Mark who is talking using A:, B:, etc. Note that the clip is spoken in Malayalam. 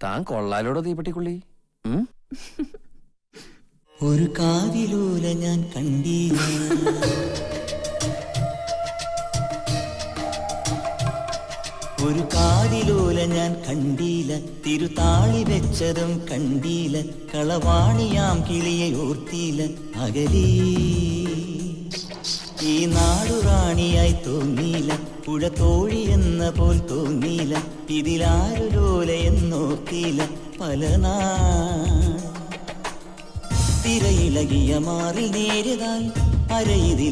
A: താൻ കൊള്ളാലോടോ തീപ്പെട്ടിക്കുള്ളി?
B: ഒരു കാതിലൂല ഞാൻ കണ്ടീല ഒരു കാതിലൂല ഞാൻ കണ്ടീല തിരുതാളി വെച്ചതും കണ്ടീല കളവാണിയാം കിളിയെ ഓർത്തീല അകലീ. ഈ നാടുറാണിയായി തോന്നീല പുഴ തോഴി എന്ന പോൽ തോന്നീല ഇതിലാരു ലോല എന്നോർത്തീല പല നാ തിരയിളകിയ മാറി നേരിതാൽ അരയിതിൽ